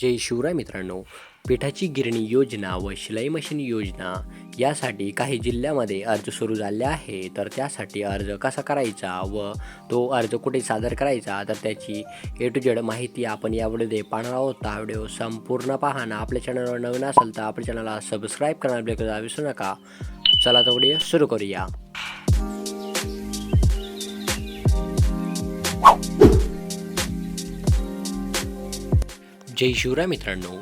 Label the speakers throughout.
Speaker 1: जय शिवराय मित्रांनो. पिठाची गिरणी योजना व शिलाई मशीन योजना यासाठी काही जिल्ह्यामध्ये अर्ज सुरू झाले आहे तर त्यासाठी अर्ज कसा करायचा व तो अर्ज कुठे सादर करायचा? तर त्याची ए टू जेड माहिती आपण या व्हिडिओमध्ये पाहणार आहोत. हा व्हिडिओ संपूर्ण पाहणं आपल्या चॅनलवर नवीन असेल तर आपल्या चॅनलला सबस्क्राईब करण्याला विसरू नका. चला तो व्हिडिओ सुरू करूया. जय शिवराय मित्रांनो.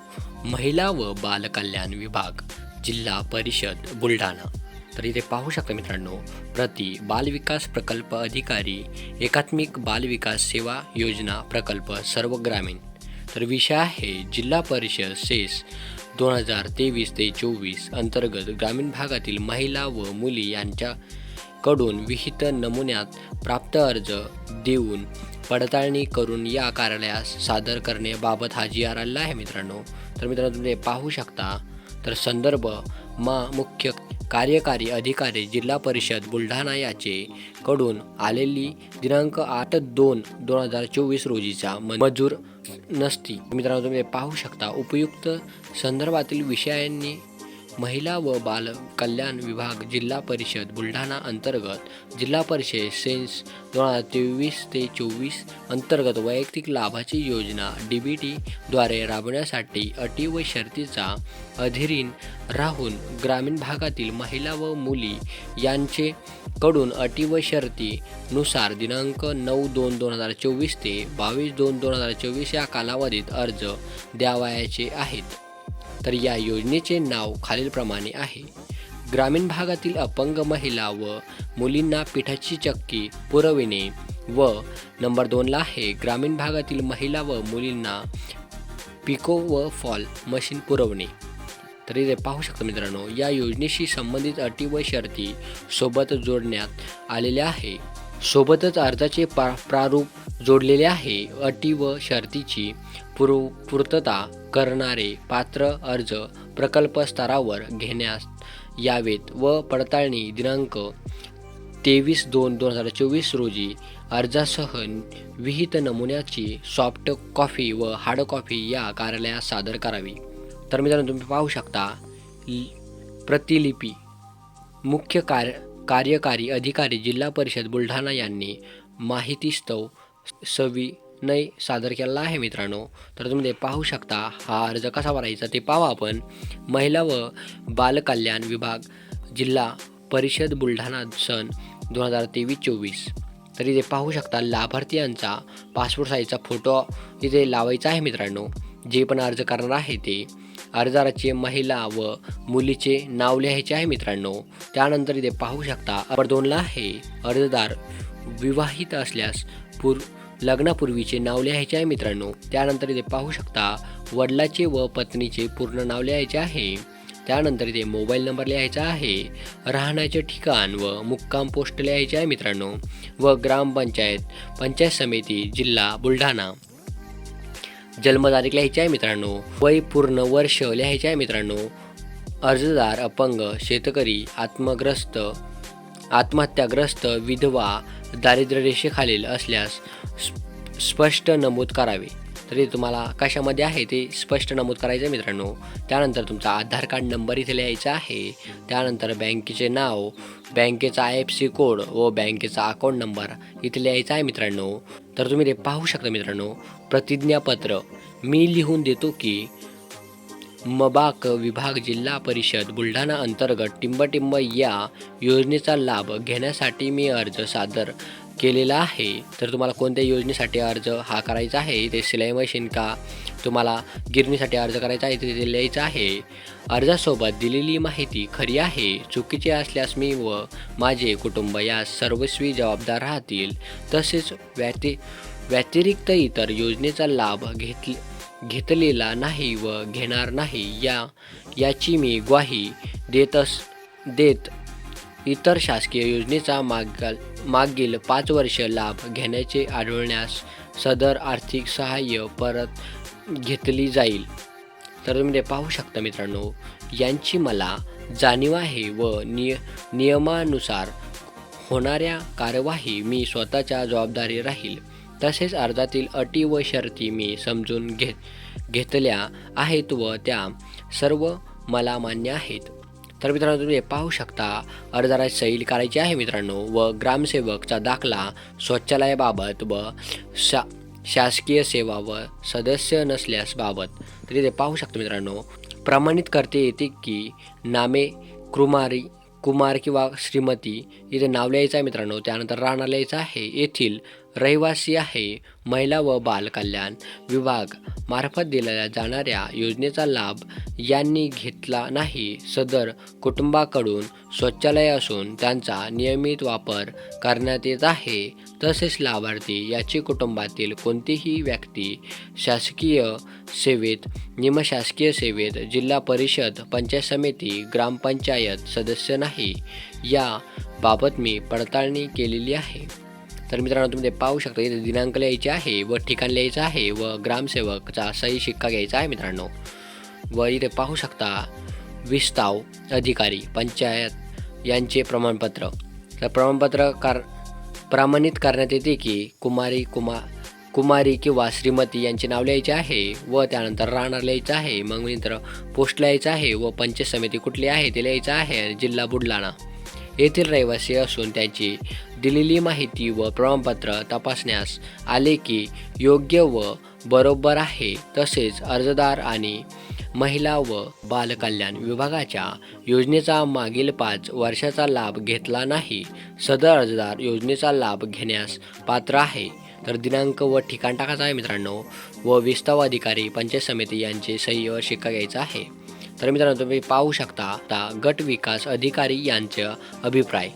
Speaker 1: महिला व बालकल्याण विभाग जिल्हा परिषद बुलढाणा. तर इथे पाहू शकता मित्रांनो प्रति बालविकास प्रकल्प अधिकारी एकात्मिक बालविकास सेवा योजना प्रकल्प सर्व ग्रामीण तर विषय आहे जिल्हा परिषद सेस दोन हजार तेवीस ते चोवीस अंतर्गत ग्रामीण भागातील महिला व मुली यांच्याकडून विहित नमुन्यात प्राप्त अर्ज देऊन पडताळणी करून या कार्यालयास सादर करण्याबाबत हा जी आर आलेला आहे मित्रांनो. तर मित्रांनो तुम्ही पाहू शकता. तर संदर्भ मा मुख्य कार्यकारी अधिकारी जिल्हा परिषद बुलढाणा याचे कडून आलेली दिनांक आठ दोन दोन हजार चोवीस रोजीचा म- मंजूर नसती. मित्रांनो तुम्ही पाहू शकता उपयुक्त संदर्भातील विषयांनी महिला व बाल कल्याण विभाग जिल्हा परिषद बुलढाणा अंतर्गत जिल्हा परिषद सेन्स दोन हजार तेवीस ते चोवीस अंतर्गत वैयक्तिक लाभाची योजना डी बी टीद्वारे राबवण्यासाठी अटी व शर्तीचा अधीरीन राहून ग्रामीण भागातील महिला व मुली यांचे कडून अटी व शर्तीनुसार दिनांक नऊ दोन दोन हजार चोवीस ते बावीस दोन दोन हजार चोवीस या कालावधीत अर्ज द्यावयाचे आहेत. तर या योजनेचे नाव खालीलप्रमाणे आहे. ग्रामीण भागातील अपंग महिला व मुलींना पिठाची चक्की पुरविणे व नंबर दोनला आहे ग्रामीण भागातील महिला व मुलींना पिको व फॉल मशीन पुरवणे. तर इथे पाहू शकता मित्रांनो या योजनेशी संबंधित अटी व शर्ती सोबत जोडण्यात आलेल्या आहे. सोबतच अर्जाचे पा प्रारूप जोडलेले आहे. अटी व शर्तीची पुर पूर्तता करणारे पात्र अर्ज प्रकल्प स्तरावर घेण्यास यावेत व पडताळणी दिनांक तेवीस दोन दोन हजार चोवीस रोजी अर्जासह विहित नमुन्याची सॉफ्ट कॉफी व हार्ड कॉफी या कार्यालयात सादर करावी. तर मित्रांनो तुम्ही पाहू शकता प्रतिलिपी मुख्य कार्य कार्यकारी अधिकारी जिल्हा परिषद बुलढाणा यांनी माहितीस्तव सविनय सादर केलेला आहे मित्रांनो. तर तुम्ही ते पाहू शकता हा अर्ज कसा भरायचा ते पाहू आपण. महिला व बालकल्याण विभाग जिल्हा परिषद बुलढाणा सन दोन हजार तेवीस चोवीस. तर इथे पाहू शकता लाभार्थी पासपोर्ट साईजचा फोटो इथे लावायचा आहे मित्रांनो. जे पण अर्ज करणार आहे ते. अर्जदाराचे महिला व मुलीचे नाव लिहायचे आहे मित्रांनो. त्यानंतर इथे पाहू शकता नंबर दोनला आहे अर्जदार विवाहित असल्यास पूर लग्नापूर्वीचे नाव लिहायचे आहे मित्रांनो त्यानंतर इथे पाहू शकता वडिलाचे व पत्नीचे पूर्ण नाव लिहायचे आहे. त्यानंतर इथे मोबाईल नंबर लिहायचा आहे. राहण्याचे ठिकाण व मुक्काम पोस्ट लिहायचे आहे मित्रांनो. व ग्रामपंचायत पंचायत समिती जिल्हा बुलढाणा. जन्मतारीख लिहायची आहे मित्रांनो. वय पूर्ण वर्ष लिहायचे आहे मित्रांनो. अर्जदार अपंग शेतकरी आत्मग्रस्त आत्महत्याग्रस्त विधवा दारिद्र्य रेषेखालील असल्यास स्प- स्पष्ट नमूद करावे. तरी तुम्हाला कशामध्ये आहे ते स्पष्ट नमूद करायचं आहे मित्रांनो? त्यानंतर तुमचा आधार कार्ड नंबर इथे लिहायचा आहे. त्यानंतर बँकेचे नाव बँकेचा आय एफ सी कोड व बँकेचा अकाउंट नंबर इथे लिहायचा आहे मित्रांनो. तर तुम्ही ते पाहू शकता मित्रांनो. प्रतिज्ञापत्र. मी लिहून देतो की मबाक विभाग जिल्हा परिषद बुलढाणा अंतर्गत टिंबटिंब या योजनेचा लाभ घेण्यासाठी मी अर्ज सादर केलेला आहे. तर तुम्हाला कोणत्या योजनेसाठी अर्ज हा करायचा आहे? ते सिलाई मशीन का? तुम्हाला गिरणीसाठी अर्ज करायचा आहे ते तिथे लिहायचं आहे. अर्जासोबत दिलेली माहिती खरी आहे. चुकीची असल्यास मी व माझे कुटुंब या सर्वस्वी जबाबदार राहतील. तसेच व्यति व्यतिरिक्त इतर योजनेचा लाभ घेतले घेतलेला नाही व घेणार नाही या याची मी ग्वाही देतस देत इतर शासकीय योजनेचा मागील मागील पाच वर्ष लाभ घेण्याचे आढळण्यास सदर आर्थिक सहाय्य परत घेतली जाईल. तर तुम्ही ते पाहू शकता मित्रांनो यांची मला जाणीव आहे व निय नियमानुसार होणाऱ्या कार्यवाही मी स्वतःच्या जबाबदारी राहील. तसेच अर्जातील अटी व शर्ती मी समजून घेत घेतल्या आहेत व त्या सर्व मला मान्य आहेत. तर मित्रांनो तुम्ही पाहू शकता अर्जाला सैल करायची आहे मित्रांनो व ग्रामसेवकचा दाखला शौचालयाबाबत व शा शासकीय सेवा व सदस्य नसल्यास बाबत. तरी ते पाहू शकतो मित्रांनो प्रमाणित करते येते की नामे कुमारी कुमार किंवा श्रीमती इथे नाव लिहायचं आहे मित्रांनो. त्यानंतर राहणार लिहायचं आहे येथील रहिवासी आहे महिला व बाल कल्याण विभाग मार्फत दिल्या जाणाऱ्या योजनेचा लाभ यांनी घेतला नाही. सदर कुटुंबाकडून शौचालय असून त्यांचा नियमित वापर करण्यात येत आहे. तसेच लाभार्थी याची कुटुंबातील कोणतीही व्यक्ती शासकीय सेवेत निमशासकीय सेवेत जिल्हा परिषद पंचायत समिती ग्रामपंचायत सदस्य नाही या बाबत मी पडताळणी केलेली आहे. तर मित्रांनो तुम्ही ते पाहू शकता इथे दिनांक लिहायचे आहे व ठिकाण लिहायचं आहे व ग्रामसेवकचा सही शिक्का घ्यायचा आहे मित्रांनो. व इथे पाहू शकता विस्ताव अधिकारी पंचायत यांचे प्रमाणपत्र. तर प्रमाणपत्र कार प्रमाणित करण्यात येते की कुमारी कुमा कुमारी किंवा श्रीमती यांचे नाव लिहायचे आहे व त्यानंतर राहणार लिहायचं आहे मग नंतर पोस्ट लिहायचं आहे व पंचायत समिती कुठली आहे ते लिहायचं आहे जिल्हा बुलढाणा. येथील रहिवासी असून त्याची दिलेली माहिती व प्रमाणपत्र तपासण्यास आले की योग्य व बरोबर आहे तसेच अर्जदार आणि महिला व बालकल्याण विभागाच्या योजनेचा मागील पाच वर्षाचा लाभ घेतला नाही. सदर अर्जदार योजनेचा लाभ घेण्यास पात्र आहे. तर दिनांक व ठिकाण टाकायचं आहे मित्रांनो. व विस्ताव अधिकारी पंचायत समिती यांचे सही शिक्का घ्यायचा आहे. तर मित्रांनो तुम्ही पाहू शकता गट विकास अधिकारी यांचा अभिप्राय.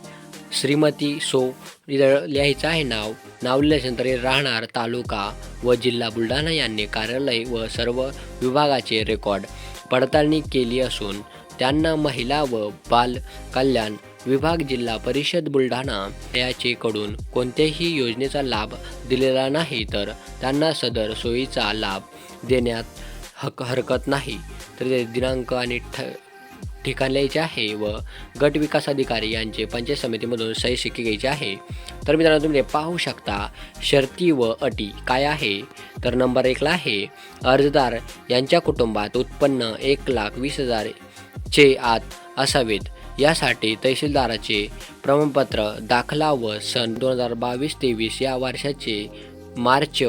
Speaker 1: श्रीमती सो लिहायचं आहे नाव. नाव लिहिल्यानंतर राहणार तालुका व जिल्हा बुलढाणा यांनी कार्यालय व सर्व विभागाचे रेकॉर्ड पडताळणी केली असून त्यांना महिला व बाल कल्याण विभाग जिल्हा परिषद बुलढाणा याचेकडून कोणत्याही योजनेचा लाभ दिलेला नाही तर त्यांना सदर सोयीचा लाभ देण्यात हक हरकत नाही. तर ते दिनांक आणि ठ ठिकाण लिहायचे आहे व गट विकास अधिकारी यांचे पंचायत समितीमधून सही शिक्के घ्यायची आहे. तर मित्रांनो तुम्ही पाहू शकता शर्ती व अटी काय आहे? तर नंबर एकला आहे अर्जदार यांच्या कुटुंबात उत्पन्न एक लाख वीस हजार चे आत असावेत. यासाठी तहसीलदाराचे प्रमाणपत्र दाखला व सन दोन हजार बावीस तेवीस या वर्षाचे मार्च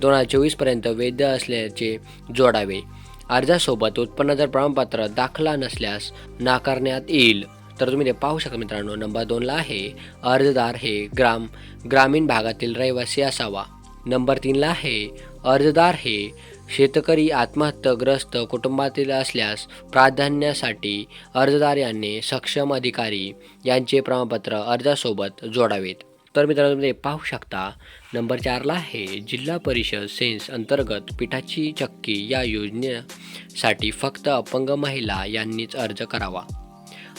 Speaker 1: दोन हजार चोवीसपर्यंत वैध असल्याचे जोडावे. अर्जासोबत उत्पन्न जर प्रमाणपत्र दाखला नसल्यास नाकारण्यात येईल. तर तुम्ही ते पाहू शकता मित्रांनो नंबर दोनला आहे अर्जदार हे ग्राम ग्रामीण भागातील रहिवासी असावा. नंबर तीनला आहे अर्जदार हे शेतकरी आत्महत्याग्रस्त कुटुंबातील असल्यास प्राधान्यासाठी अर्जदार यांनी सक्षम अधिकारी यांचे प्रमाणपत्र अर्जासोबत जोडावेत. तर मित्रांनो तुम्ही पाहू शकता नंबर चारला आहे जिल्हा परिषद सेन्स अंतर्गत पिठाची चक्की या योजनेसाठी फक्त अपंग महिला यांनीच अर्ज करावा.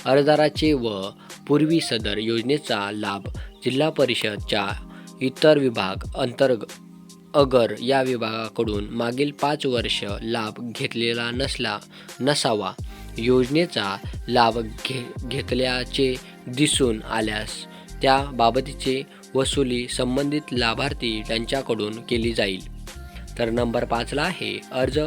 Speaker 1: अर्जदाराचे व पूर्वी सदर योजनेचा लाभ जिल्हा परिषदच्या इतर विभाग अंतर्ग अगर या विभागाकडून मागील पाच वर्ष लाभ घेतलेला नसला नसावा योजनेचा लाभ घे घेतल्याचे दिसून आल्यास त्याबाबतीचे वसुली संबंधित लाभार्थी त्यांच्याकडून केली जाईल. तर नंबर पाचला आहे अर्ज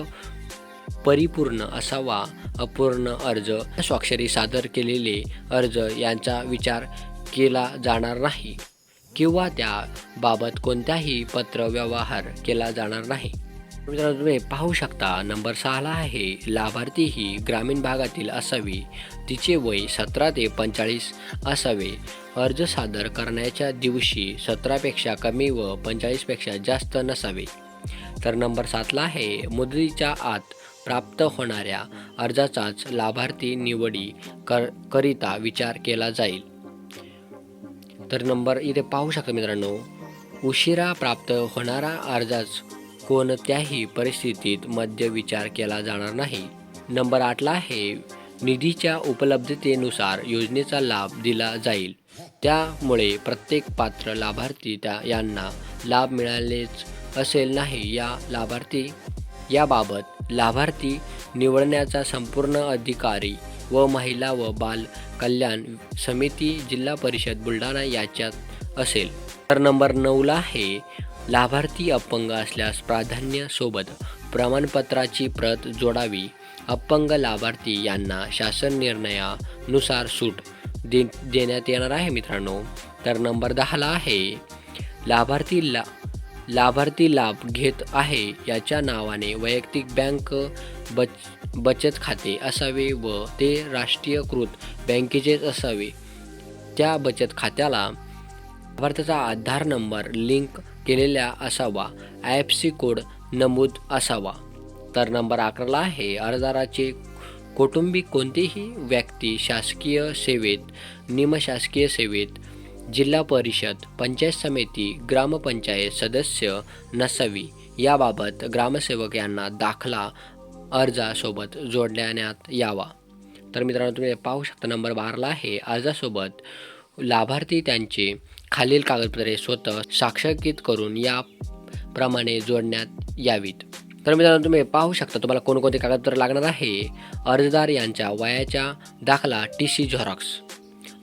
Speaker 1: परिपूर्ण असावा अपूर्ण अर्ज. स्वाक्षरी सादर केलेले अर्ज यांचा विचार केला जाणार नाही किंवा त्याबाबत कोणताही पत्र व्यवहार केला जाणार नाही. मित्रांनो तुम्ही पाहू शकता नंबर सहाला आहे. लाभार्थी ही ग्रामीण भागातील असावी. तिचे वय सतरा ते पंचेचाळीस असावे. अर्ज सादर करण्याच्या दिवशी सतरापेक्षा कमी व पंचेचाळीसपेक्षा जास्त नसावे. तर नंबर सातला आहे मुदतीच्या आत प्राप्त होणाऱ्या अर्जाचाच लाभार्थी निवडी कर करिता विचार केला जाईल. तर नंबर इथे पाहू शकता मित्रांनो उशिरा प्राप्त होणारा अर्जाच कोणत्याही परिस्थितीत मध्य विचार केला जाणार नाही. नंबर आठला आहे निधीच्या उपलब्धतेनुसार योजनेचा लाभ दिला जाईल. त्यामुळे प्रत्येक पात्र लाभार्थी त्या यांना लाभ मिळालेच असेल नाही या लाभार्थी. याबाबत लाभार्थी निवडण्याचा संपूर्ण अधिकारी व महिला व बाल कल्याण समिती जिल्हा परिषद बुलढाणा याच्यात असेल. तर नंबर नऊला आहे लाभार्थी अपंग असल्यास प्राधान्यासोबत प्रमाणपत्राची प्रत जोडावी. अपंग लाभार्थी यांना शासन निर्णयानुसार सूट दे देण्यात येणार आहे मित्रांनो. तर नंबर दहाला आहे. लाभार्थी ला लाभार्थी लाभ घेत आहे याच्या नावाने वैयक्तिक बँक बच बचत खाते असावे व ते राष्ट्रीयकृत बँकेचेच असावे. त्या बचत खात्याला लाभार्थ्याचा आधार नंबर लिंक केलेला असावा. आय एफ सी कोड नमूद असावा. तर नंबर अकराला आहे अर्जदाराचे कौटुंबिक कोणतीही व्यक्ती शासकीय सेवेत निमशासकीय सेवेत जिल्हा परिषद पंचायत समिती ग्रामपंचायत सदस्य नसावी. याबाबत ग्रामसेवक यांना दाखला अर्जासोबत जोडण्यात यावा. तर मित्रांनो तुम्ही पाहू शकता नंबर बाराला आहे अर्जासोबत लाभार्थी त्यांचे खालील कागदपत्रे स्वतः साक्षरकित करून या प्रमाणे जोडण्यात यावीत. तर मित्रांनो तुम्ही पाहू शकता तुम्हाला कोणकोणते कागदपत्र लागणार आहे. अर्जदार यांच्या वयाच्या दाखला टी सी झेरॉक्स.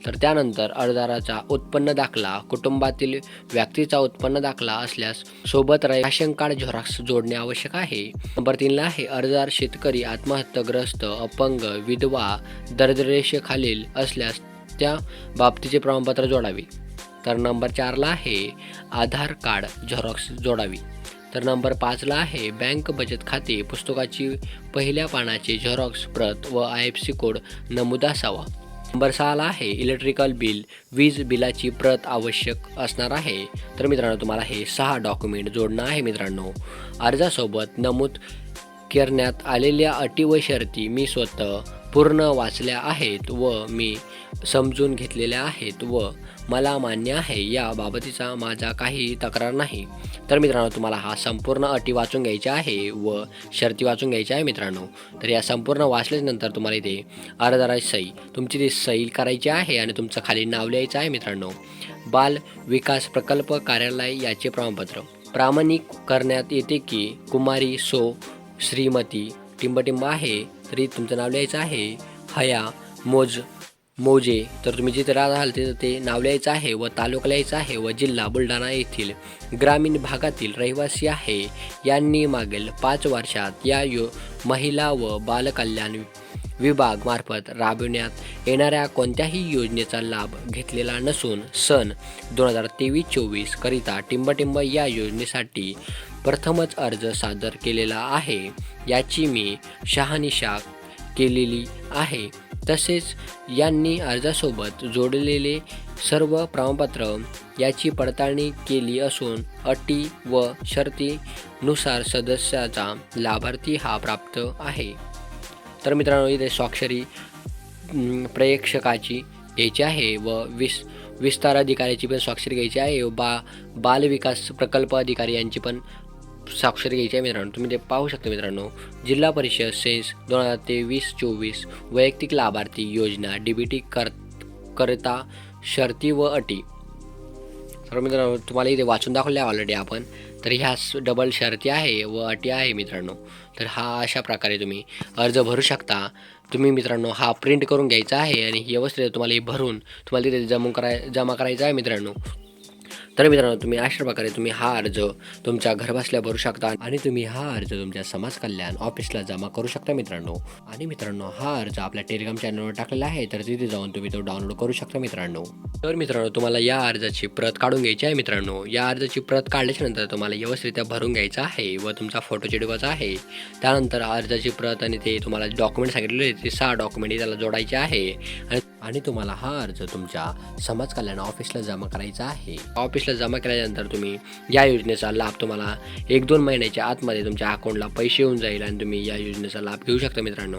Speaker 1: तर त्यानंतर अर्जदाराचा उत्पन्न दाखला कुटुंबातील व्यक्तीचा उत्पन्न दाखला असल्यास सोबत राशन कार्ड झेरॉक्स जोडणे आवश्यक आहे. नंबर तीनला आहे अर्जदार शेतकरी आत्महत्याग्रस्त अपंग विधवा दरदरेषेखालील असल्यास त्या बाबतीचे प्रमाणपत्र जोडावे. तर नंबर चारला आहे आधार कार्ड झेरॉक्स जोडावी. तर नंबर पाचला आहे बँक बचत खाते पुस्तकाची पहिल्या पानाचे झेरॉक्स प्रत व आय एफ सी कोड नमूद असावा. नंबर सहाला आहे इलेक्ट्रिकल बिल वीज बिलाची प्रत आवश्यक असणार आहे. तर मित्रांनो तुम्हाला हे सहा डॉक्युमेंट जोडणं आहे मित्रांनो. अर्जासोबत नमूद करण्यात आलेल्या अटी व शर्ती मी स्वतः पूर्ण वाचल्या आहेत व मी समजून घेतलेल्या आहेत व मला मान्य आहे या बाबतीचा माझा काही तक्रार नाही. तर मित्रांनो तुम्हाला हा संपूर्ण अटी वाचून घ्यायच्या आहे व शर्ती वाचून घ्यायच्या आहे मित्रांनो. तर या संपूर्ण वाचल्यानंतर तुम्हाला इथे अर्जदाराची सही तुमची ती सही करायची आहे आणि तुमचं खाली नाव लिहायचं आहे मित्रांनो. बाल विकास प्रकल्प कार्यालय याचे प्रमाणपत्र. प्रामाणिक करण्यात येते की कुमारी सो श्रीमती टिंबटिंब आहे तरी तुमचं नाव लिहायचं आहे हया मोज मोजे. तर तुम्ही जिथे राहाल तिथं ते नाव लिहायचं आहे व तालुका लिहायचा आहे व जिल्हा बुलढाणा येथील ग्रामीण भागातील रहिवासी आहे. यांनी मागील पाच वर्षात या यो महिला व बालकल्याण विभाग मार्फत राबविण्यात येणाऱ्या कोणत्याही योजनेचा लाभ घेतलेला नसून सन दोन हजार तेवीस चोवीस करिता टिंबटिंब या योजनेसाठी प्रथमच अर्ज सादर केलेला आहे. याची मी शहानिशा केलेली आहे. तसेच यांनी अर्जासोबत जोडलेले सर्व प्रमाणपत्र याची पडताळणी केली असून अटी व शर्तीनुसार सदस्याचा लाभार्थी हा प्राप्त आहे. तर मित्रांनो इथे स्वाक्षरी प्रेक्षकाची घ्यायची आहे व विस विस्तार अधिकाऱ्याची पण स्वाक्षरी घ्यायची आहे व बा बाल विकास प्रकल्प अधिकारी यांची पण साक्षर घ्यायची आहे मित्रांनो. तुम्ही ते पाहू शकता मित्रांनो. जिल्हा परिषद सेन्स दोन हजार तेवीस चोवीस वैयक्तिक लाभार्थी योजना डी बी टी कर करता शर्ती व अटी. तर मित्रांनो तुम्हाला इथे वाचून दाखवले ऑलरेडी आपण. तर ह्या स- डबल शर्ती आहे व अटी आहे मित्रांनो. तर हा अशा प्रकारे तुम्ही अर्ज भरू शकता. तुम्ही मित्रांनो हा प्रिंट करून घ्यायचा आहे आणि व्यवस्थित तुम्हाला हे भरून तुम्हाला तिथे जमा कराय जमा करायचा आहे मित्रांनो. तर मित्रांनो तुम्ही अशा प्रकारे तुम्ही हा अर्ज तुमच्या घरबसल्या भरू शकता आणि तुम्ही हा अर्ज तुमच्या समाज कल्याण ऑफिसला जमा करू शकता मित्रांनो. आणि मित्रांनो हा अर्ज आपल्या टेलिग्राम चॅनलवर टाकलेला आहे तर तिथे जाऊन तुम्ही तो डाउनलोड करू शकता मित्रांनो. तर मित्रांनो तुम्हाला या अर्जाची प्रत काढून घ्यायची आहे मित्रांनो. या अर्जाची प्रत काढल्याच्या नंतर तुम्हाला व्यवस्थितरित्या भरून घ्यायचा आहे व तुमचा फोटो चिडवायचा आहे. त्यानंतर अर्जाची प्रत आणि ते तुम्हाला डॉक्युमेंट सांगितलेले ते सहा डॉक्युमेंट त्याला जोडायचे आहे. आणि तुम्हाला हा अर्ज तुमच्या समाज कल्याण ऑफिसला जमा करायचा आहे. ऑफिस ऑफिसला जमा केल्यानंतर तुम्ही या योजनेचा लाभ तुम्हाला एक दोन महिन्याच्या आतमध्ये तुमच्या अकाउंटला पैसे येऊन जाईल आणि तुम्ही या योजनेचा लाभ घेऊ शकता मित्रांनो.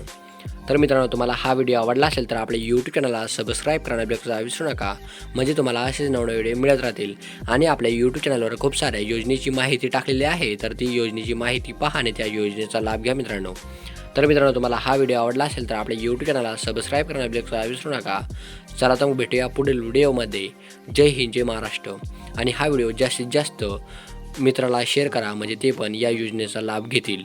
Speaker 1: तर मित्रांनो तुम्हाला हा व्हिडिओ आवडला असेल तर आपल्या यूट्यूब चॅनलला सबस्क्राईब करायला बिलकुल विसरू नका. म्हणजे तुम्हाला असेच नवनवे व्हिडिओ मिळत राहतील. आणि आपल्या यूट्यूब चॅनलवर खूप साऱ्या योजनेची माहिती टाकलेली आहे तर ती योजनेची माहिती पहा आणि त्या योजनेचा लाभ घ्या मित्रांनो. तर मित्रांनो तुम्हाला हा व्हिडिओ आवडला असेल तर आपल्या यूट्यूब चॅनलला सबस्क्राईब करायला बिलकुल विसरू नका. चला तर मग भेटूया पुढील व्हिडिओमध्ये जय हिंद जय महाराष्ट्र. आणि हा व्हिडिओ जास्तीत जास्त मित्राला शेअर करा म्हणजे ते पण या योजनेचा लाभ घेतील.